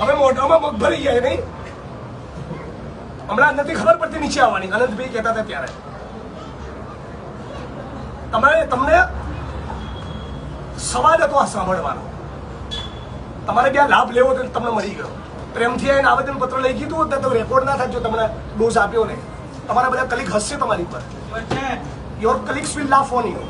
હવે મોઢામાં પગ ભરી જાય નહીં? હમણાં નથી ખબર પડતી નીચે આવવાની અનંતભાઈ કહેતા હતા ત્યારે. તમારે તમને સવાલ હતો આ સાંભળવાનો. તમારે ત્યાં લાભ લેવો તો તમને મળી ગયો. પ્રેમથી આવીને આવેદન પત્ર લઈ કીધું હોત તો રેકોર્ડ ના થાય જો તમને ડોઝ આપ્યો ને. તમારા બધા કલિક હસશે તમારી પર your clicks will laugh on you